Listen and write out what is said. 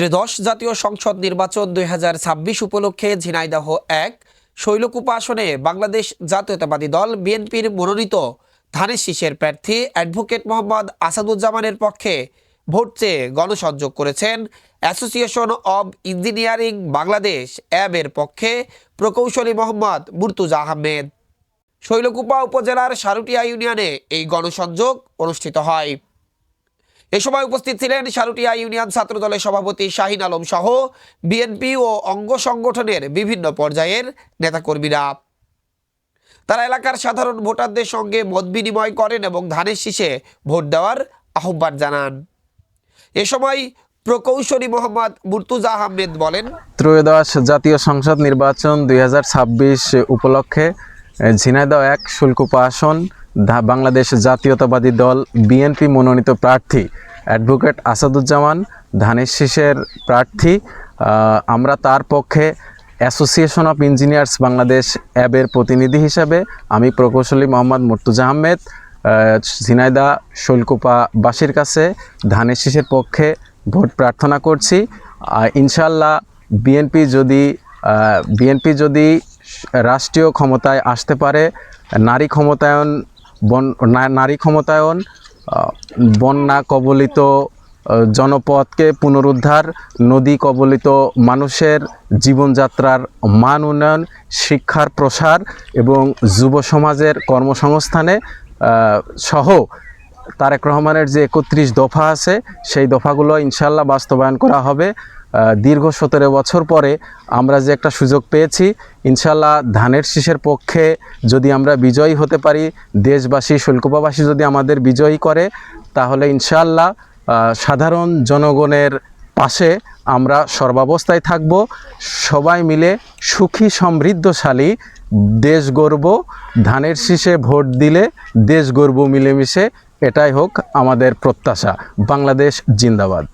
ত্রিদশ জাতীয় সংসদ নির্বাচন দুই হাজার ছাব্বিশ উপলক্ষে ঝিনাইদহ এক শৈলকুপা আসনে বাংলাদেশ জাতীয়তাবাদী দল বিএনপির মনোনীত ধানের শীষের প্রার্থী অ্যাডভোকেট মোহাম্মদ আসাদুজ্জামানের পক্ষে ভোট চেয়ে গণসংযোগ করেছেন অ্যাসোসিয়েশন অব ইঞ্জিনিয়ারিং বাংলাদেশ অ্যাবের পক্ষে প্রকৌশলী মোহাম্মদ মুর্তুজা আহমেদ। শৈলকুপা উপজেলার সারুটিয়া ইউনিয়নে এই গণসংযোগ অনুষ্ঠিত হয়। এ সময় উপস্থিত ছিলেন সারুটিয়া ইউনিয়ন ছাত্রদলের সভাপতি শাহিন আলম সহ বিএনপি ও অঙ্গ সংগঠনের বিভিন্ন পর্যায়ের নেতাকর্মীরা। তারা এলাকার সাধারণ ভোটারদের সঙ্গে মত বিনিময় করেন এবং ধানের শীষে ভোট দেওয়ার আহ্বান জানান। এ সময় প্রকৌশলী মোহাম্মদ মুর্তুজা আহমেদ বলেন, ত্রয়োদশ জাতীয় সংসদ নির্বাচন দুই হাজার ছাব্বিশ উপলক্ষে ঝিনাইদহ এক শুল্কুপা আসন বাংলাদেশ জাতীয়তাবাদী দল বিএনপি মনোনীত প্রার্থী অ্যাডভোকেট আসাদুজ্জামান, ধানের শীষের প্রার্থী আমরা তার পক্ষে অ্যাসোসিয়েশন অফ ইঞ্জিনিয়ার্স বাংলাদেশ অ্যাবের প্রতিনিধি হিসাবে আমি প্রকৌশলী মোহাম্মদ মুর্তুজা আহমেদ ঝিনাইদা শৈলকুপাবাসীর কাছে ধানের শীষের পক্ষে ভোট প্রার্থনা করছি। ইনশাল্লাহ বিএনপি যদি বিএনপি যদি রাষ্ট্রীয় ক্ষমতায় আসতে পারে, নারী ক্ষমতায়ন, বন নারী ক্ষমতায়ন বন্যা কবলিত জনপদকে পুনরুদ্ধার, নদী কবলিত মানুষের জীবনযাত্রার মান উন্নয়ন, শিক্ষার প্রসার এবং যুব সমাজের কর্মসংস্থানে সহ তারেক রহমানের যে একত্রিশ দফা আছে, সেই দফাগুলো ইনশাল্লাহ বাস্তবায়ন করা হবে। দীর্ঘ সতেরো বছর পরে আমরা যে একটা সুযোগ পেয়েছি ইনশাল্লাহ ধানের শীষের পক্ষে যদি আমরা বিজয়ী হতে পারি, দেশবাসী শুল্কপাবাসী যদি আমাদের বিজয়ী করে তাহলে ইনশাল্লাহ সাধারণ জনগণের পাশে আমরা সর্বাবস্থায় থাকব। সবাই মিলে সুখী, সমৃদ্ধশালী দেশ গর্ব ধানের শীষে ভোট দিলে দেশ গর্ব মিলেমিশে। এটাই হোক আমাদের প্রত্যাশা। বাংলাদেশ জিন্দাবাদ।